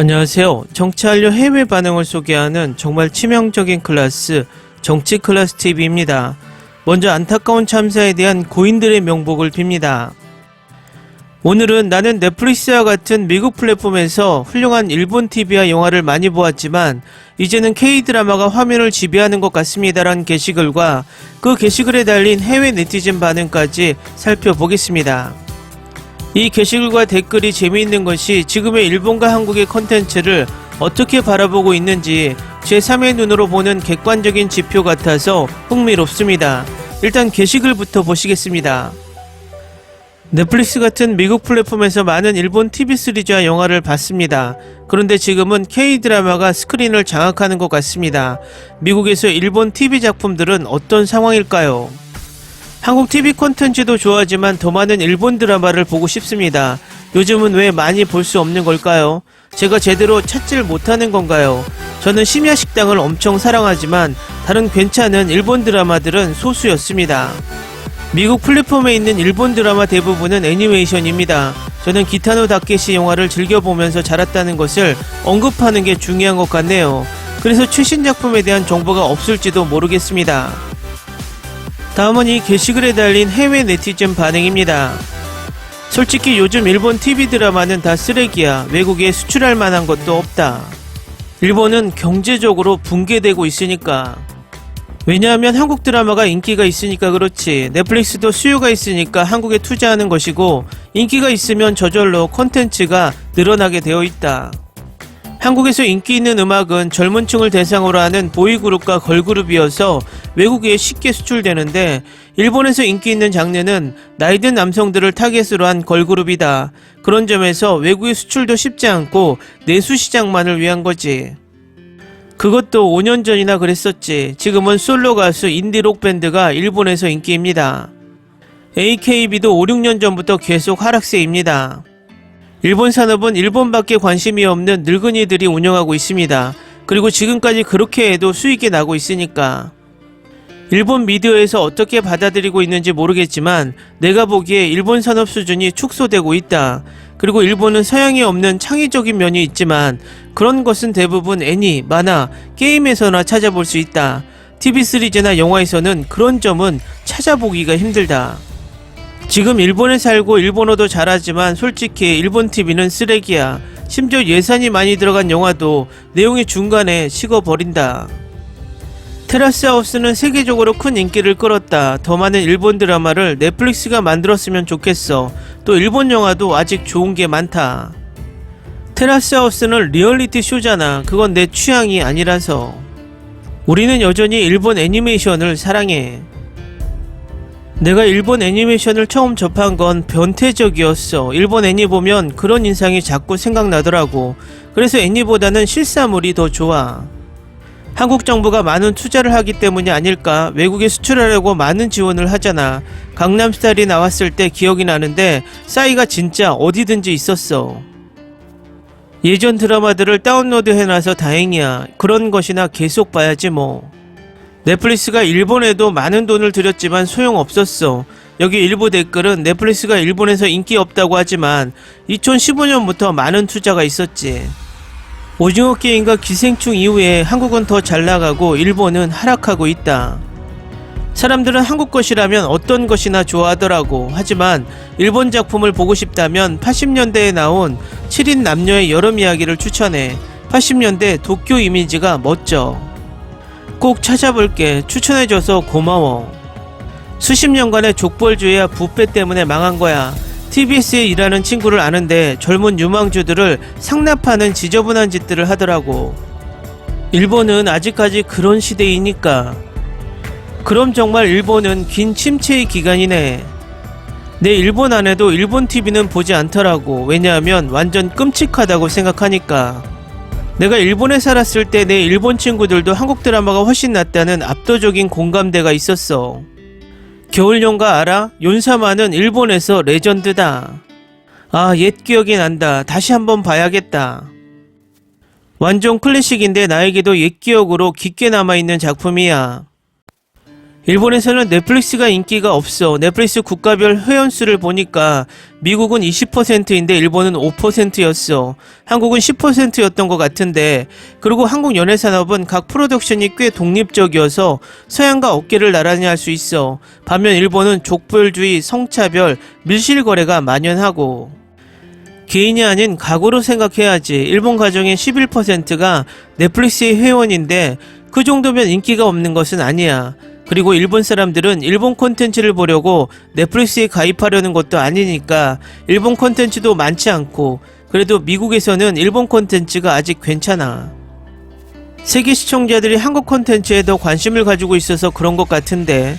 안녕하세요. 정치한료 해외 반응을 소개하는 정말 치명적인 클래스 정치 클래스 TV입니다. 먼저 안타까운 참사에 대한 고인들의 명복을 빕니다. 오늘은 나는 넷플릭스와 같은 미국 플랫폼에서 훌륭한 일본 TV와 영화를 많이 보았지만 이제는 K-드라마가 화면을 지배하는 것 같습니다라는 게시글과 그 게시글에 달린 해외 네티즌 반응까지 살펴보겠습니다. 이 게시글과 댓글이 재미있는 것이 지금의 일본과 한국의 컨텐츠를 어떻게 바라보고 있는지 제3의 눈으로 보는 객관적인 지표 같아서 흥미롭습니다. 일단 게시글부터 보시겠습니다. 넷플릭스 같은 미국 플랫폼에서 많은 일본 TV 시리즈와 영화를 봤습니다. 그런데 지금은 K-드라마가 스크린을 장악하는 것 같습니다. 미국에서 일본 TV 작품들은 어떤 상황일까요? 한국 TV 콘텐츠도 좋아하지만 더 많은 일본 드라마를 보고 싶습니다. 요즘은 왜 많이 볼 수 없는 걸까요? 제가 제대로 찾질 못하는 건가요? 저는 심야 식당을 엄청 사랑하지만 다른 괜찮은 일본 드라마들은 소수였습니다. 미국 플랫폼에 있는 일본 드라마 대부분은 애니메이션입니다. 저는 기타노 다케시 영화를 즐겨보면서 자랐다는 것을 언급하는 게 중요한 것 같네요. 그래서 최신 작품에 대한 정보가 없을지도 모르겠습니다. 다음은 이 게시글에 달린 해외 네티즌 반응입니다. 솔직히 요즘 일본 TV 드라마는 다 쓰레기야. 외국에 수출할 만한 것도 없다. 일본은 경제적으로 붕괴되고 있으니까. 왜냐하면 한국 드라마가 인기가 있으니까 그렇지. 넷플릭스도 수요가 있으니까 한국에 투자하는 것이고, 인기가 있으면 저절로 콘텐츠가 늘어나게 되어 있다. 한국에서 인기 있는 음악은 젊은 층을 대상으로 하는 보이그룹과 걸그룹이어서 외국에 쉽게 수출되는데 일본에서 인기 있는 장르는 나이든 남성들을 타겟으로 한 걸그룹이다. 그런 점에서 외국에 수출도 쉽지 않고 내수 시장만을 위한 거지. 그것도 5년 전이나 그랬었지. 지금은 솔로 가수 인디록 밴드가 일본에서 인기입니다. AKB도 5, 6년 전부터 계속 하락세입니다. 일본 산업은 일본밖에 관심이 없는 늙은이들이 운영하고 있습니다. 그리고 지금까지 그렇게 해도 수익이 나고 있으니까. 일본 미디어에서 어떻게 받아들이고 있는지 모르겠지만 내가 보기에 일본 산업 수준이 축소되고 있다. 그리고 일본은 서양에 없는 창의적인 면이 있지만 그런 것은 대부분 애니, 만화, 게임에서나 찾아볼 수 있다. TV 시리즈나 영화에서는 그런 점은 찾아보기가 힘들다. 지금 일본에 살고 일본어도 잘하지만 솔직히 일본 TV는 쓰레기야. 심지어 예산이 많이 들어간 영화도 내용이 중간에 식어버린다. 테라스 하우스는 세계적으로 큰 인기를 끌었다. 더 많은 일본 드라마를 넷플릭스가 만들었으면 좋겠어. 또 일본 영화도 아직 좋은 게 많다. 테라스 하우스는 리얼리티 쇼잖아. 그건 내 취향이 아니라서. 우리는 여전히 일본 애니메이션을 사랑해. 내가 일본 애니메이션을 처음 접한 건 변태적이었어. 일본 애니 보면 그런 인상이 자꾸 생각나더라고. 그래서 애니보다는 실사물이 더 좋아. 한국 정부가 많은 투자를 하기 때문이 아닐까. 외국에 수출하려고 많은 지원을 하잖아. 강남스타일이 나왔을 때 기억이 나는데 싸이가 진짜 어디든지 있었어. 예전 드라마들을 다운로드 해놔서 다행이야. 그런 것이나 계속 봐야지 뭐. 넷플릭스가 일본에도 많은 돈을 들였지만 소용없었어. 여기 일부 댓글은 넷플릭스가 일본에서 인기 없다고 하지만 2015년부터 많은 투자가 있었지. 오징어 게임과 기생충 이후에 한국은 더 잘 나가고 일본은 하락하고 있다. 사람들은 한국 것이라면 어떤 것이나 좋아하더라고. 하지만 일본 작품을 보고 싶다면 80년대에 나온 7인 남녀의 여름 이야기를 추천해. 80년대 도쿄 이미지가 멋져. 꼭 찾아볼게. 추천해줘서 고마워. 수십 년간의 족벌주의와 부패 때문에 망한 거야. TBS에 일하는 친구를 아는데 젊은 유망주들을 상납하는 지저분한 짓들을 하더라고. 일본은 아직까지 그런 시대이니까. 그럼 정말 일본은 긴 침체의 기간이네. 내 일본 안에도 일본 TV는 보지 않더라고. 왜냐하면 완전 끔찍하다고 생각하니까. 내가 일본에 살았을 때 내 일본 친구들도 한국 드라마가 훨씬 낫다는 압도적인 공감대가 있었어. 겨울연가 알아? 윤사마는 일본에서 레전드다. 아, 옛 기억이 난다. 다시 한번 봐야겠다. 완전 클래식인데 나에게도 옛 기억으로 깊게 남아있는 작품이야. 일본에서는 넷플릭스가 인기가 없어. 넷플릭스 국가별 회원수를 보니까 미국은 20%인데 일본은 5%였어. 한국은 10%였던 것 같은데. 그리고 한국 연예 산업은 각 프로덕션이 꽤 독립적이어서 서양과 어깨를 나란히 할 수 있어. 반면 일본은 족벌주의, 성차별, 밀실거래가 만연하고. 개인이 아닌 가구로 생각해야지. 일본 가정의 11%가 넷플릭스의 회원인데 그 정도면 인기가 없는 것은 아니야. 그리고 일본 사람들은 일본 콘텐츠를 보려고 넷플릭스에 가입하려는 것도 아니니까 일본 콘텐츠도 많지 않고 그래도 미국에서는 일본 콘텐츠가 아직 괜찮아. 세계 시청자들이 한국 콘텐츠에 더 관심을 가지고 있어서 그런 것 같은데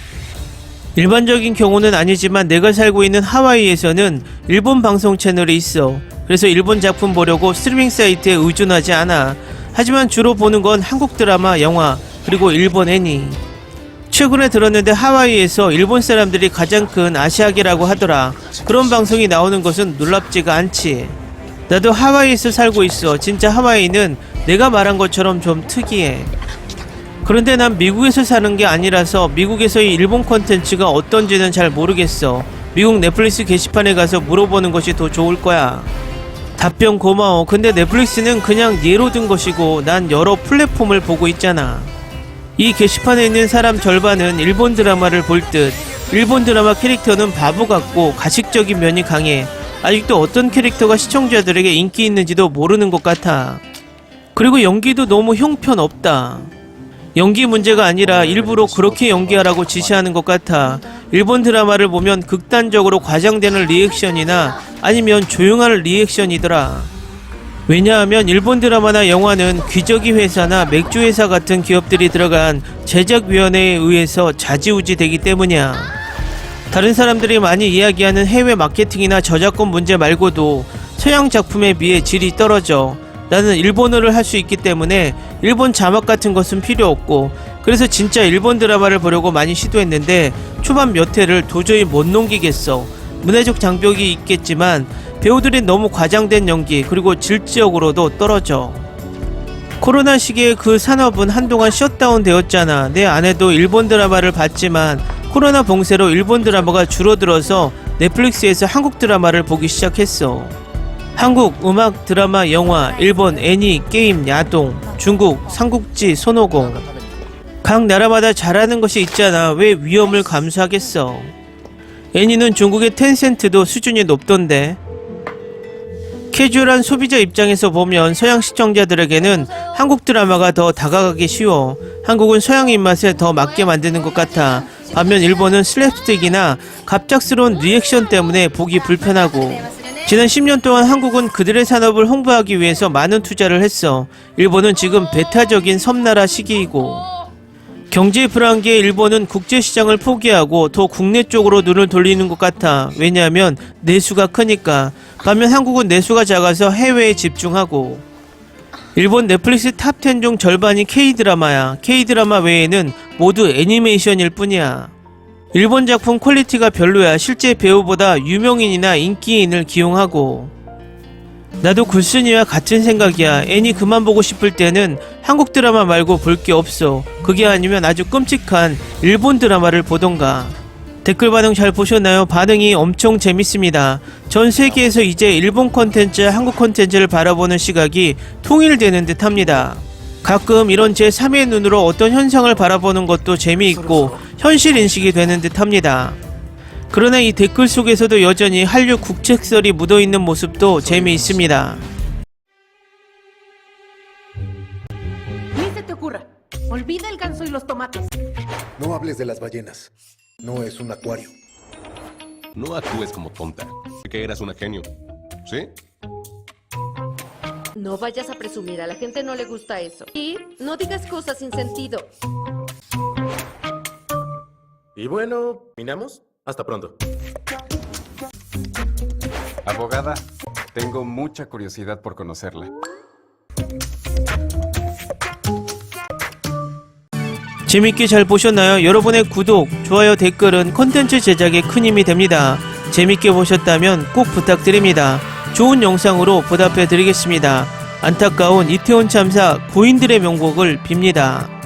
일반적인 경우는 아니지만 내가 살고 있는 하와이에서는 일본 방송 채널이 있어. 그래서 일본 작품 보려고 스트리밍 사이트에 의존하지 않아. 하지만 주로 보는 건 한국 드라마, 영화, 그리고 일본 애니. 최근에 들었는데 하와이에서 일본 사람들이 가장 큰 아시아계라고 하더라. 그런 방송이 나오는 것은 놀랍지가 않지. 나도 하와이에서 살고 있어. 진짜 하와이는 내가 말한 것처럼 좀 특이해. 그런데 난 미국에서 사는 게 아니라서 미국에서의 일본 콘텐츠가 어떤지는 잘 모르겠어. 미국 넷플릭스 게시판에 가서 물어보는 것이 더 좋을 거야. 답변 고마워. 근데 넷플릭스는 그냥 예로 든 것이고 난 여러 플랫폼을 보고 있잖아. 이 게시판에 있는 사람 절반은 일본 드라마를 볼 듯. 일본 드라마 캐릭터는 바보 같고 가식적인 면이 강해. 아직도 어떤 캐릭터가 시청자들에게 인기 있는지도 모르는 것 같아. 그리고 연기도 너무 형편없다. 연기 문제가 아니라 일부러 그렇게 연기하라고 지시하는 것 같아. 일본 드라마를 보면 극단적으로 과장되는 리액션이나 아니면 조용한 리액션이더라. 왜냐하면 일본 드라마나 영화는 귀저귀 회사나 맥주 회사 같은 기업들이 들어간 제작위원회에 의해서 자지우지 되기 때문이야. 다른 사람들이 많이 이야기하는 해외 마케팅이나 저작권 문제 말고도 서양 작품에 비해 질이 떨어져. 나는 일본어를 할 수 있기 때문에 일본 자막 같은 것은 필요 없고 그래서 진짜 일본 드라마를 보려고 많이 시도했는데 초반 몇 회를 도저히 못 넘기겠어. 문화적 장벽이 있겠지만 배우들이 너무 과장된 연기 그리고 질적으로도 떨어져. 코로나 시기에 그 산업은 한동안 셧다운 되었잖아. 내 아내도 일본 드라마를 봤지만 코로나 봉쇄로 일본 드라마가 줄어들어서 넷플릭스에서 한국 드라마를 보기 시작했어. 한국 음악, 드라마, 영화, 일본 애니, 게임, 야동, 중국, 삼국지, 손오공. 각 나라마다 잘하는 것이 있잖아. 왜 위험을 감수하겠어? 애니는 중국의 텐센트도 수준이 높던데. 캐주얼한 소비자 입장에서 보면 서양 시청자들에게는 한국 드라마가 더 다가가기 쉬워. 한국은 서양 입맛에 더 맞게 만드는 것 같아. 반면 일본은 슬랩스틱이나 갑작스러운 리액션 때문에 보기 불편하고. 지난 10년 동안 한국은 그들의 산업을 홍보하기 위해서 많은 투자를 했어. 일본은 지금 배타적인 섬나라 시기이고. 경제 불황기에 일본은 국제시장을 포기하고 더 국내 쪽으로 눈을 돌리는 것 같아. 왜냐하면 내수가 크니까. 반면 한국은 내수가 작아서 해외에 집중하고. 일본 넷플릭스 탑10 중 절반이 K-드라마야. K-드라마 외에는 모두 애니메이션일 뿐이야. 일본 작품 퀄리티가 별로야. 실제 배우보다 유명인이나 인기인을 기용하고. 나도 굴순이와 같은 생각이야. 애니 그만 보고 싶을 때는 한국 드라마 말고 볼 게 없어. 그게 아니면 아주 끔찍한 일본 드라마를 보던가. 댓글 반응 잘 보셨나요? 반응이 엄청 재밌습니다. 전 세계에서 이제 일본 콘텐츠, 한국 콘텐츠를 바라보는 시각이 통일되는 듯 합니다. 가끔 이런 제 3의 눈으로 어떤 현상을 바라보는 것도 재미있고 현실 인식이 되는 듯 합니다. 그러나 이 댓글 속에서도 여전히 한류 국책설이 묻어있는 모습도 재미있습니다. Ni se te ocurra. Olvida el ganso y los tomates. No hables de las ballenas. No es un acuario. No actúes como tonta, que eras una genio. ¿Sí? No vayas a presumir, a la gente no le gusta eso. Y no digas cosas sin sentido. Y bueno, ¿minamos? Hasta pronto. Abogada, tengo mucha curiosidad por conocerla. 재밌게 잘 보셨나요? 여러분의 구독, 좋아요, 댓글은 콘텐츠 제작에 큰 힘이 됩니다. 재밌게 보셨다면 꼭 부탁드립니다. 좋은 영상으로 보답해 드리겠습니다. 안타까운 이태원 참사 고인들의 명복을 빕니다.